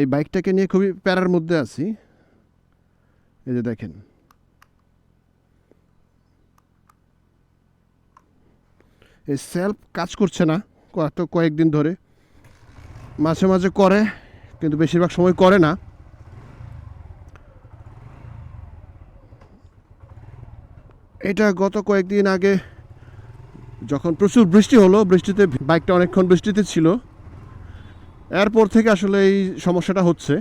এই বাইকটাকে নিয়ে খুবই প্যারার মধ্যে আছি। এই যে দেখেন। এই সেলফ কাজ করছে না কত কয়েকদিন ধরে। মাঝে মাঝে করে, কিন্তু বেশিরভাগ সময় করে না। এটা গত কয়েকদিন আগে যখন প্রচুর বৃষ্টি হলো, বৃষ্টিতে বাইকটা অনেকক্ষণ বৃষ্টিতে ছিল। এরপর থেকে আসলে এই সমস্যাটা হচ্ছে।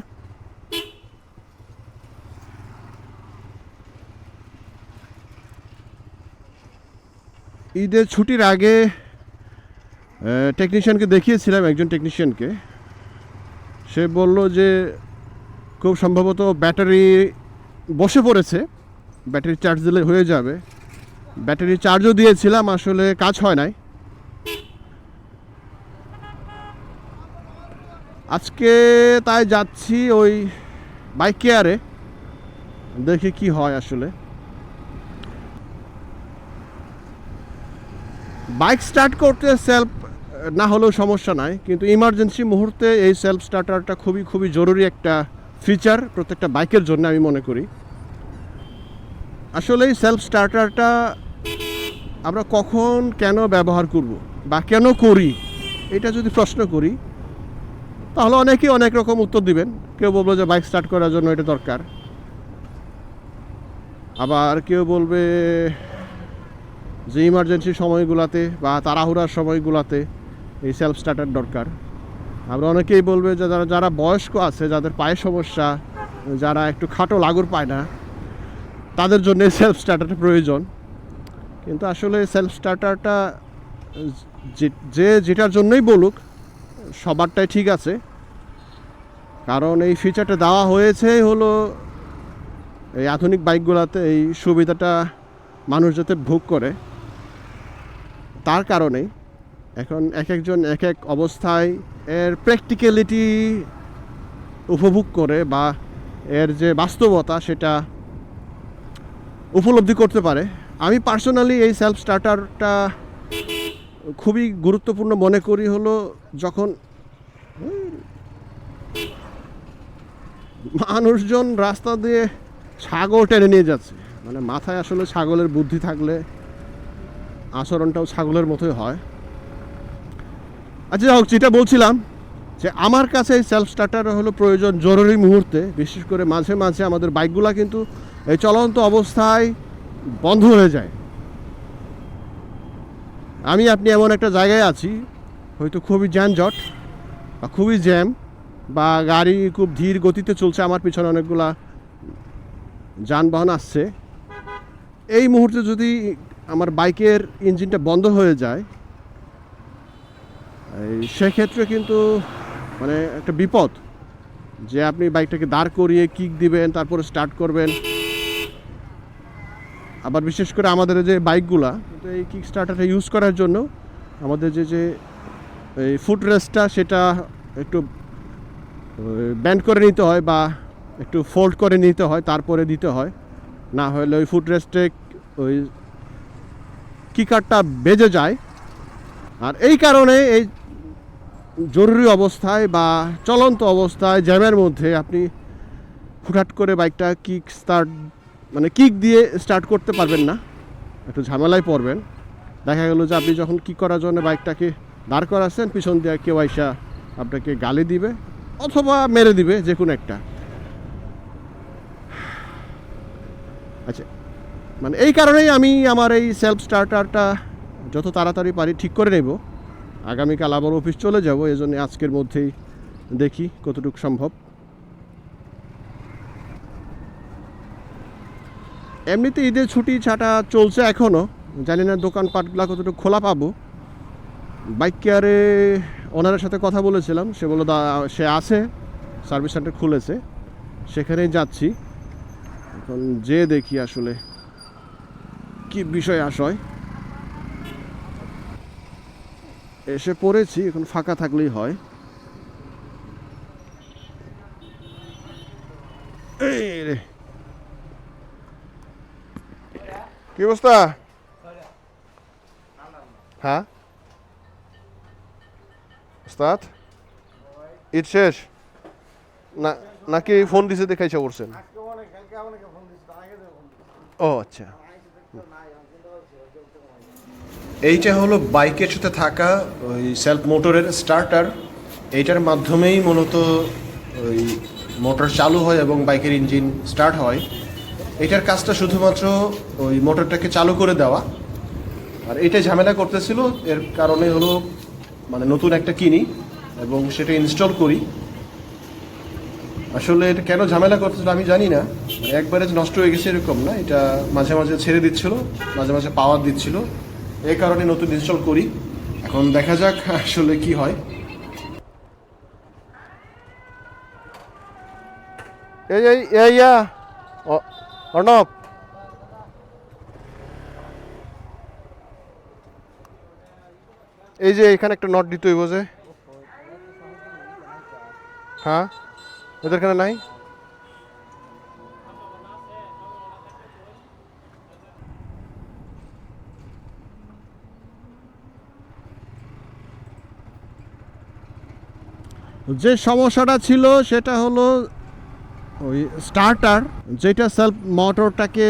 ঈদের ছুটির আগে টেকনিশিয়ানকে দেখিয়েছিলাম, একজন টেকনিশিয়ানকে সে বলল যে, খুব সম্ভবত ব্যাটারি বসে পড়েছে, ব্যাটারি চার্জ দিলে হয়ে যাবে। ব্যাটারি চার্জও দিয়েছিলাম, আসলে কাজ হয় নাই। আজকে তাই যাচ্ছি ওই বাইক কেয়ারে দেখি কি হয় আসলে। বাইক স্টার্ট করতে সেলফ না হলেও সমস্যা নাই, কিন্তু ইমার্জেন্সি মুহূর্তে এই সেলফ স্টার্টারটা খুবই খুবই জরুরি একটা ফিচার প্রত্যেকটা বাইকের জন্য আমি মনে করি। আসলে এই সেলফ স্টার্টারটা আমরা কখন কেন ব্যবহার করব বা কেন করি, এটা যদি প্রশ্ন করি তাহলে অনেকেই অনেক রকম উত্তর দিবেন। কেউ বলব যে বাইক স্টার্ট করার জন্য এটা দরকার। আবার কেউ বলবে যে ইমার্জেন্সি সময়গুলোতে বা তাড়াহুড়ার সময়গুলোতে এই সেলফ স্টার্টার দরকার। আমরা অনেকেই বলবে যে যারা যারা বয়স্ক আছে, যাদের পায়ের সমস্যা, যারা একটু খাটো লাগুর পায় না, তাদের জন্য সেলফ স্টার্টারটা প্রয়োজন। কিন্তু আসলে সেলফ স্টার্টারটা যে যেটার জন্যই বলুক সবারটাই ঠিক আছে। কারণ এই ফিচারটা দেওয়া হয়েছে হলো এই আধুনিক বাইকগুলোতে এই সুবিধাটা মানুষ যাতে ভোগ করে। তার কারণেই এখন এক একজন এক এক অবস্থায় এর প্র্যাকটিক্যালিটি উপভোগ করে বা এর যে বাস্তবতা সেটা উপলব্ধি করতে পারে। আমি পার্সোনালি এই সেলফ স্টার্টারটা খুবই গুরুত্বপূর্ণ মনে করি হলো যখন মানুষজন রাস্তা দিয়ে ছাগল টেনে নিয়ে যাচ্ছে। মানে মাথায় আসলে ছাগলের বুদ্ধি থাকলে আচরণটাও ছাগলের মতোই হয়। আচ্ছা যাই হোক, যেটা বলছিলাম যে আমার কাছে এই সেলফ স্টার্টার হলো প্রয়োজন জরুরি মুহূর্তে, বিশেষ করে মাঝে মাঝে আমাদের বাইকগুলো কিন্তু এই চলন্ত অবস্থায় বন্ধ হয়ে যায়। আমি আপনি এমন একটা জায়গায় আছি, হয়তো খুবই যানজট বা খুবই জ্যাম বা গাড়ি খুব ধীর গতিতে চলছে, আমার পিছনে অনেকগুলা যানবাহন আসছে। এই মুহূর্তে যদি আমার বাইকের ইঞ্জিনটা বন্ধ হয়ে যায় সেক্ষেত্রে কিন্তু মানে একটা বিপদ যে আপনি বাইকটাকে দাঁড় করিয়ে কিক দিবেন, তারপরে স্টার্ট করবেন। আবার বিশেষ করে আমাদের যে বাইকগুলা এই কিক স্টার্টারটা ইউজ করার জন্য আমাদের যে যে এই ফুট রেস্টটা সেটা একটু ব্যান্ড করে নিতে হয় বা একটু ফোল্ড করে নিতে হয়, তারপরে দিতে হয়। না হলে ওই ফুট রেস্টে ওই কিকারটা বেজে যায়। আর এই কারণে এই জরুরি অবস্থায় বা চলন্ত অবস্থায় জ্যামের মধ্যে আপনি হুটহাট করে বাইকটা কিক স্টার্ট মানে কিক দিয়ে স্টার্ট করতে পারবেন না। একটু ঝামেলায় পড়বেন। দেখা গেল যে আপনি যখন কিক করার জন্য বাইকটাকে দাঁড় করাচ্ছেন, পিছন দিয়ে কেউ আইসা আপনাকে গালি দিবে অথবা মেরে দিবে, যে কোনো একটা। আচ্ছা মানে এই কারণেই আমি আমার এই সেলফ স্টার্টারটা যত তাড়াতাড়ি পারি ঠিক করে নেব। আগামীকাল আবার অফিস চলে যাব এই জন্য আজকের মধ্যেই দেখি কতটুকু সম্ভব। এমনিতে ঈদের ছুটি ছাটা চলছে এখনও জানি না দোকানপাটগুলো কতটুকু খোলা পাবো। বাইক কেয়ারে ওনারের সাথে কথা বলেছিলাম। সে বলল, দা, সে আছে, সার্ভিস সেন্টার খুলেছে, সেখানেই যাচ্ছি। এখন যে দেখি আসলে কি বিষয় আশয়। এসে পড়েছি, এখন ফাঁকা থাকলেই হয়। কি অবস্থা? হ্যাঁ? ওস্তাদ? ঈদ শেষ? না, নাকি ফোন দিছে দেখাইছে করছেন ও আচ্ছা। এইটা হলো বাইকের সাথে থাকা ওই সেলফ মোটরের স্টার্টার এইটার মাধ্যমেই মূলত ওই মোটর চালু হয় এবং বাইকের ইঞ্জিন স্টার্ট হয়। এটার কাজটা শুধুমাত্র ওই মোটরটাকে চালু করে দেওয়া। আর এটা ঝামেলা করতেছিল, এর কারণে হলো মানে নতুন একটা কিনি এবং সেটা ইনস্টল করি। আসলে এটা কেন ঝামেলা করতেছিল আমি জানি না। মানে একবারে নষ্ট হয়ে গেছে এরকম না, এটা মাঝে মাঝে ছেড়ে দিচ্ছিল, মাঝে মাঝে পাওয়ার দিচ্ছিল। এই কারণে নতুন ইনস্টল করি। এখন দেখা যাক আসলে কি হয়। এই এই এই অর্ণব এই যে এখানে একটা নট দিতে হইব যে। হ্যাঁ? এখানে নাই? যে সমস্যাটা ছিল সেটা হলো ওই স্টার্টার যেটা সেলফ মোটরটাকে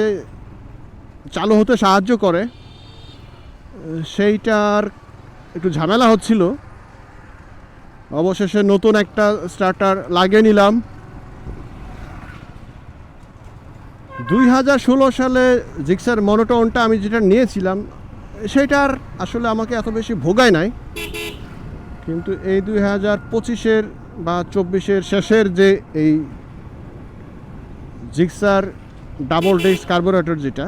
চালু হতে সাহায্য করে, সেইটার একটু ঝামেলা হচ্ছিল। অবশেষে নতুন একটা স্টার্টার লাগিয়ে নিলাম। দুই হাজার ষোলো সালে জিক্সার মনোটনটা আমি যেটা নিয়েছিলাম, সেটার আসলে আমাকে এত বেশি ভোগায় নাই। কিন্তু এই দুই হাজার পঁচিশের বা চব্বিশের শেষের যে এই জিক্সার ডাবল ডিস্ক কার্বোরেটর যেটা,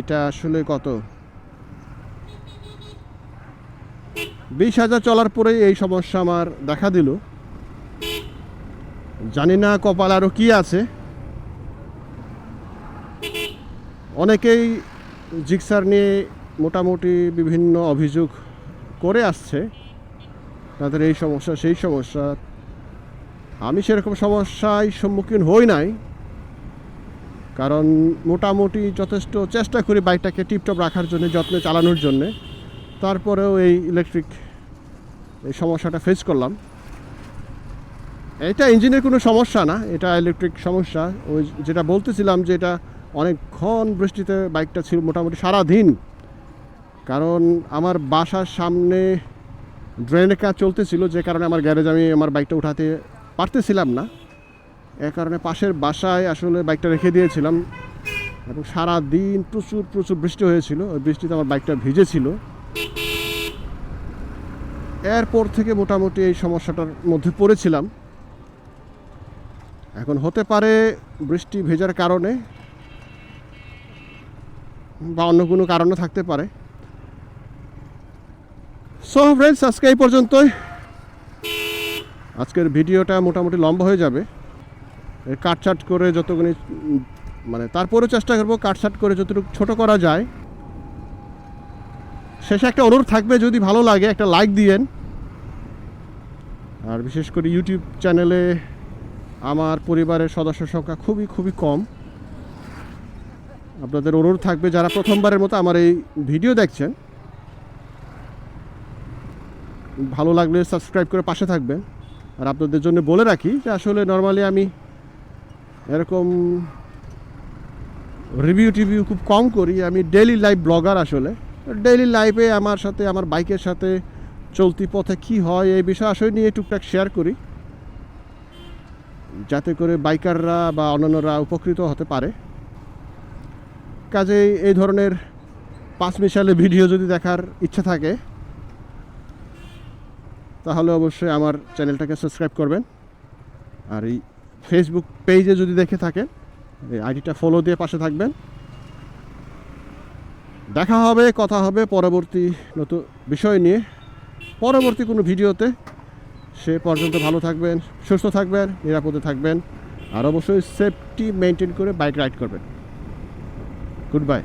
এটা আসলে কত? বিশ হাজার চলার পরেই এই সমস্যা আমার দেখা দিল। জানি না কপাল আরও কী আছে। অনেকেই জিক্সার নিয়ে মোটামুটি বিভিন্ন অভিযোগ করে আসছে। তাদের এই সমস্যা, সেই সমস্যা আমি সেরকম সমস্যায় সম্মুখীন হই নাই, কারণ মোটামুটি যথেষ্ট চেষ্টা করি বাইকটাকে টিপটপ রাখার জন্য, যত্নে চালানোর জন্যে। তারপরেও এই ইলেকট্রিক এই সমস্যাটা ফেস করলাম। এটা ইঞ্জিনের কোনো সমস্যা না, এটা ইলেকট্রিক সমস্যা। ওই যেটা বলতেছিলাম যে এটা অনেকক্ষণ বৃষ্টিতে বাইকটা ছিল মোটামুটি সারা দিন কারণ আমার বাসার সামনে ড্রেনের কাজ চলতেছিল, যে কারণে আমার গ্যারেজ আমি আমার বাইকটা উঠাতে পারতেছিলাম না। এ কারণে পাশের বাসায় আসলে বাইকটা রেখে দিয়েছিলাম এবং সারা দিন প্রচুর প্রচুর বৃষ্টি হয়েছিল। ওই বৃষ্টিতে আমার বাইকটা ভিজেছিল। এরপর থেকে মোটামুটি এই সমস্যাটার মধ্যে পড়েছিলাম। এখন হতে পারে বৃষ্টি ভেজার কারণে বা অন্য কোনো কারণও থাকতে পারে। সো ফ্রেন্ডস আজকে এই পর্যন্তই। আজকের ভিডিওটা মোটামুটি লম্বা হয়ে যাবে। কাটছাট করে যতগুলি মানে তারপরেও চেষ্টা করব কাটছাট করে যতটুকু ছোট করা যায়। শেষে একটা অনুরোধ থাকবে, যদি ভালো লাগে একটা লাইক দিয়েন। আর বিশেষ করে ইউটিউব চ্যানেলে আমার পরিবারের সদস্য সংখ্যা খুবই খুবই কম। আপনাদের অনুরোধ থাকবে যারা প্রথমবারের মতো আমার এই ভিডিও দেখছেন, ভালো লাগলে সাবস্ক্রাইব করে পাশে থাকবেন। আর আপনাদের জন্য বলে রাখি যে আসলে নর্মালি আমি এরকম রিভিউ টিভিউ খুব কম করি। আমি ডেইলি লাইফ ব্লগার আসলে। ডেইলি লাইফে আমার সাথে, আমার বাইকের সাথে চলতি পথে কি হয় এই বিষয় আসলে নিয়ে টুকটাক শেয়ার করি। যাতে করে বাইকাররা বা অন্যান্যরা উপকৃত হতে পারে। কাজেই এই ধরনের পাঁচ মিশালে ভিডিও যদি দেখার ইচ্ছা থাকে তাহলে অবশ্যই আমার চ্যানেলটাকে সাবস্ক্রাইব করবেন। আর এই ফেসবুক পেজে যদি দেখে থাকেন, এই আইডিটা ফলো দিয়ে পাশে থাকবেন। দেখা হবে, কথা হবে পরবর্তী নতুন বিষয় নিয়ে। পরবর্তী কোনো ভিডিওতে সে পর্যন্ত ভালো থাকবেন, সুস্থ থাকবেন, নিরাপদে থাকবেন। আর অবশ্যই সেফটি মেনটেন করে বাইক রাইড করবেন। Good bye